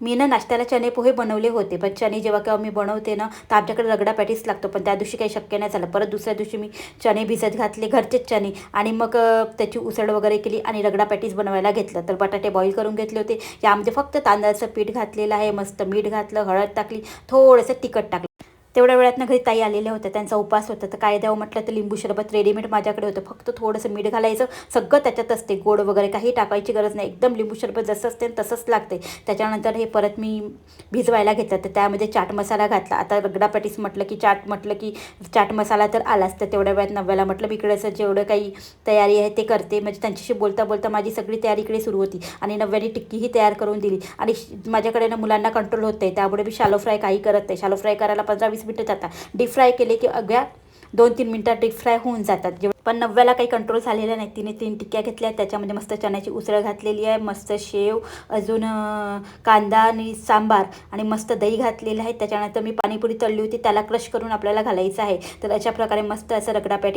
मी ना नाश्त्याला चणे पोहे बनवले होते पण चणे जेव्हा केव्हा मी बनवते ना तर आमच्याकडे रगडा पॅटीस लागतो पण त्या दिवशी काही शक्य नाही झालं. परत दुसऱ्या दिवशी मी चणे भिजत घातले घरचेच चणे आणि मग त्याची उसळ वगैरे केली आणि रगडा पॅटीस बनवायला घेतलं. तर बटाटे बॉईल करून घेतले होते. यामध्ये फक्त तांदळाचं पीठ घातलेलं आहे मस्त मीठ घातलं हळद टाकली थोडंसं तिखट टाकलं. तेवढ्या वेळात ना घरी ताई आलेल्या होत्या त्यांचा उपास होता. तर काय द्यावं म्हटलं तर लिंबू सरबत रेडीमेड माझ्याकडे होतं. फक्त थोडंसं मीठ घालायचं सगळं त्याच्यात असते. गोड वगैरे काही टाकायची गरज नाही. एकदम लिंबू सरबत जसं असते तसंच लागते. त्याच्यानंतर हे परत मी भिजवायला घेतलं. तर त्यामध्ये चाट मसाला घातला. आता रगडापॅटीस म्हटलं की चाट म्हटलं की चाट मसाला तर आलाच. तर तेवढ्या वेळात नव्याला म्हटलं मी इकडे जेवढं काही तयारी आहे ते करते. म्हणजे त्यांच्याशी बोलता बोलता माझी सगळी तयारी इकडे सुरू होती. आणि नव्याने टिक्कीही तयार करून दिली. आणि माझ्याकडे ना मुलांना कंट्रोल होत आहे त्यामुळे मी शालो फ्राय काही करत नाही. शालो फ्राय करायला पंधरा वीस मिनटं जातात. डीप फ्राय केले की अगद्या दोन तीन मिनटात डीप फ्राय होऊन जातात. जेव्हा पण नव्याला काही कंट्रोल झालेला नाही तिने तीन टिक्क्या घेतल्या त्याच्यामध्ये मस्त चण्याची उसळ घातलेली आहे मस्त शेव अजून कांदा आणि सांबार आणि मस्त दही घातलेलं आहे. त्याच्यानंतर मी पाणीपुरी तळली होती त्याला क्रश करून आपल्याला घालायचं आहे. तर अशा प्रकारे मस्त असं रगडापॅटी